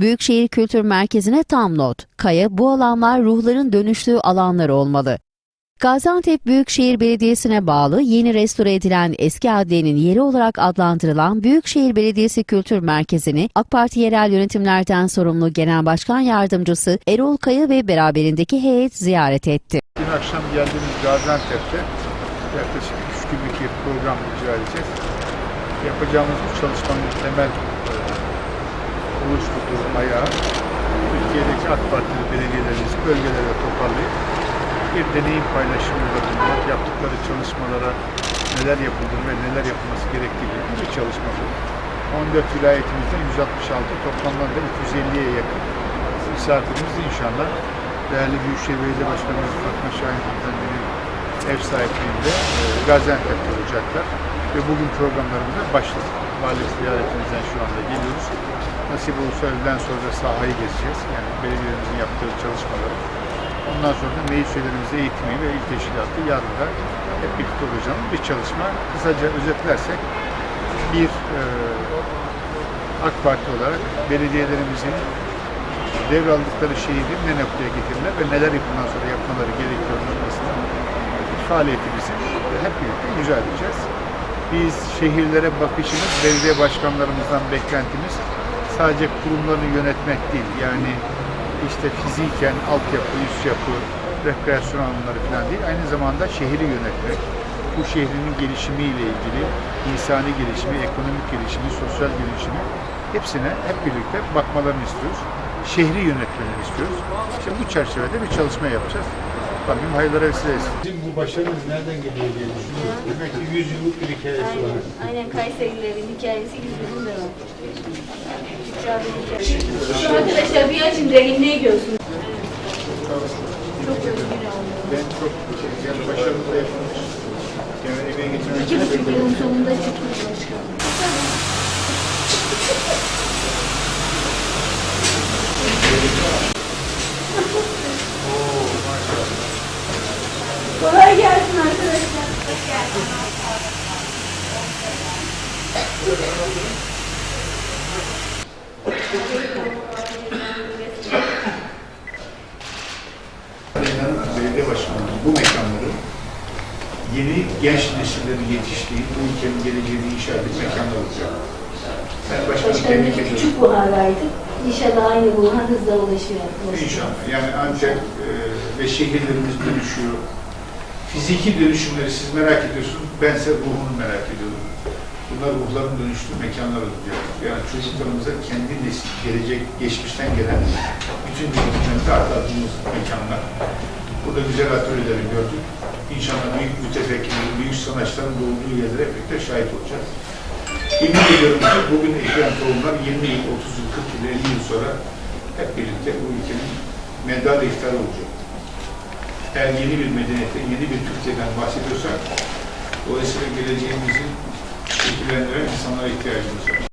Büyükşehir Kültür Merkezi'ne tam not. Kaya bu alanlar ruhların dönüştüğü alanlar olmalı. Gaziantep Büyükşehir Belediyesi'ne bağlı yeni restore edilen eski adliyenin yeri olarak adlandırılan Büyükşehir Belediyesi Kültür Merkezi'ni AK Parti yerel yönetimlerden sorumlu Genel Başkan Yardımcısı Erol Kaya ve beraberindeki heyet ziyaret etti. Dün akşam geldiğimiz Gaziantep'te yaklaşık 3 günlük bir program icra edeceğiz. Yapacağımız bu çalışmanın temel e, oluşturduğu ayağı Türkiye'deki AK Partili belediyelerimizi bölgelere toparlayıp bir deneyim paylaşımında bulunmak, yaptıkları çalışmalara neler yapıldı ve neler yapılması gerektiği gibi bir çalışma bu. 14 vilayetimizden 166 toplamda da 250'ye yakın misafirimiz inşallah değerli Büyükşehir Belediye Başkanımız Fatma Şahin Hanımefendi'nin ev sahipliğinde e, Gaziantep'te olacaklar. Ve bugün programlarımıza başladık. Valilik ziyaretimizden şu anda geliyoruz. Nasip olursa öğleden sonra sahayı gezeceğiz. Yani belediyelerimizin yaptığı çalışmaları. Ondan sonra da meclis üyelerimize eğitimi ve il teşkilatı yarın da hep birlikte olacağımız bir çalışma. Kısaca özetlersek bir e, AK Parti olarak belediyelerimizin devraldıkları şehri ne noktaya getirirler ve neler bundan sonra yapmaları gerekiyor noktasında faaliyetimizi hep birlikte icra edeceğiz. Biz şehirlere bakışımız, belediye başkanlarımızdan beklentimiz sadece kurumlarını yönetmek değil. Yani işte fiziken altyapı, üst yapı, rekreasyon alanları falan değil. Aynı zamanda şehri yönetmek, bu şehrinin gelişimiyle ilgili insani gelişimi, ekonomik gelişimi, sosyal gelişimi hepsine hep birlikte bakmalarını istiyoruz. Şehri yönetmelerini istiyoruz. İşte bu çerçevede bir çalışma yapacağız. Rabbim hayırlara vesile etsin. Bizim bu başarımız nereden geliyor diye düşünüyoruz. Demek ki 100 yıllık bir hikayesi var. Aynen, aynen Kayserilerin hikayesi yüzyılın da var. Şükran'ın hikayesi. Şu arkadaşlar bir açın derinliği görsün. Çok özgür. Ben çok yani başarılı da yapılmış. Yani emeğe getirmek İki buçuk yılın sonunda çıktı başkan. Belediye başkanımız bu mekanları yeni genç nesillerin yetiştiği, bu ülkenin geleceğini inşa edip mekanlar olacak. Tebrik Başkanımız küçük buhardaydı. İnşallah aynı buhar hızla ulaşıyor. İnşallah. Yani ancak e, ve şehirlerimiz dönüşüyor. Fiziki dönüşümleri siz merak ediyorsunuz. Bense ruhunu merak ediyorum. Bunlar ruhların dönüştüğü mekanlar olacak. Yani çocuklarımıza kendi nesil, gelecek, geçmişten gelen bütün bilgilerimizi aktardığımız mekanlar. Burada güzel atölyeleri gördük. İnşallah büyük mütefekkirlerin, büyük sanatçıların doğduğu yerlere birlikte şahit olacağız. Emin ediyorum ki bugün eklenen tohumlar 20 yıl, 30 yıl, 40 yıl, 50 yıl sonra hep birlikte bu ülkenin medar iftarı olacak. Eğer yeni bir medeniyetten, yeni bir Türkiye'den bahsediyorsak, dolayısıyla geleceğimizin şekillendiren insanlara ihtiyacımız var.